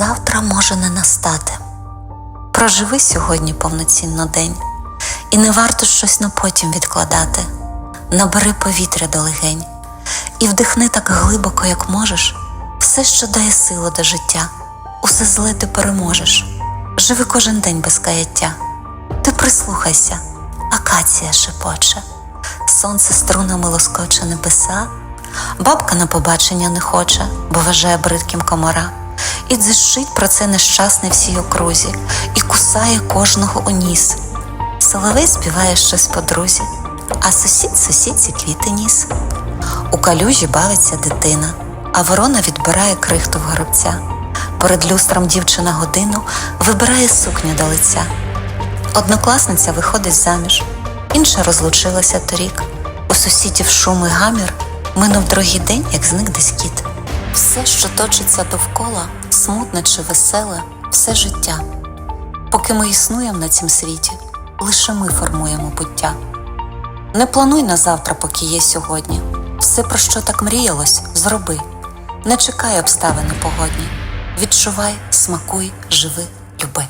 завтра може не настати. Проживи сьогодні повноцінно день, і не варто щось на потім відкладати. Набери повітря до легень і вдихни так глибоко, як можеш, все, що дає силу до життя, усе зле ти переможеш. Живи кожен день без каяття. Ти прислухайся, акація шепоче, сонце струнами лоскоче небеса, бабка на побачення не хоче, бо вважає бридким комара, і дзищить про це нещасний всій окрузі, і кусає кожного у ніс. Соловей співає щось по друзі, а сусід сусідці квіти ніс. У калюжі бавиться дитина, а ворона відбирає крихту в горобця. Перед люстром дівчина годину вибирає сукню до лиця. Однокласниця виходить заміж, інша розлучилася торік. У сусідів шум і гамір минув другий день, як зник десь кіт. Все, що точиться довкола, смутне чи веселе, все життя. Поки ми існуємо на цім світі, лише ми формуємо буття. Не плануй на завтра, поки є сьогодні. Все, про що так мріялось, зроби. Не чекай обставини погодні. Відчувай, смакуй, живи, люби.